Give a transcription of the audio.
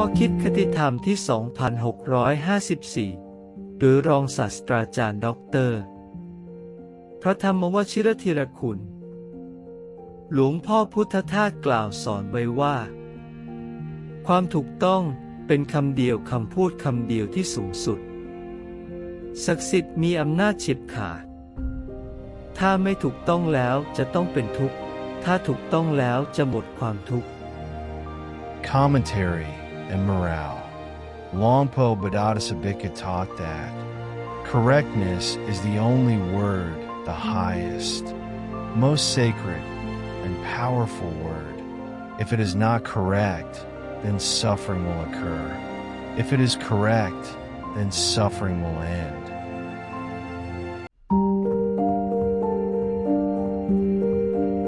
ข้อคิดคติธรรมที่ 2654หรือรองศาสตราจารย์ด็อกเตอร์ พระธรรมวชิรธีรคุณ หลวงพ่อพุทธทาสกล่าวสอนไว้ว่า ความถูกต้องเป็นคำเดียวคำพูดคำเดียวที่สูงสุด ศักดิ์สิทธิ์มีอำนาจเฉียบขาด ถ้าไม่ถูกต้องแล้วจะต้องเป็นทุกข์ ถ้าถูกต้องแล้วจะหมดความทุกข์ Commentary and morale. Longpo Bodhisattva taught that correctness is the only word, the highest, most sacred, and powerful word. If it is not correct, then suffering will occur. If it is correct, then suffering will end.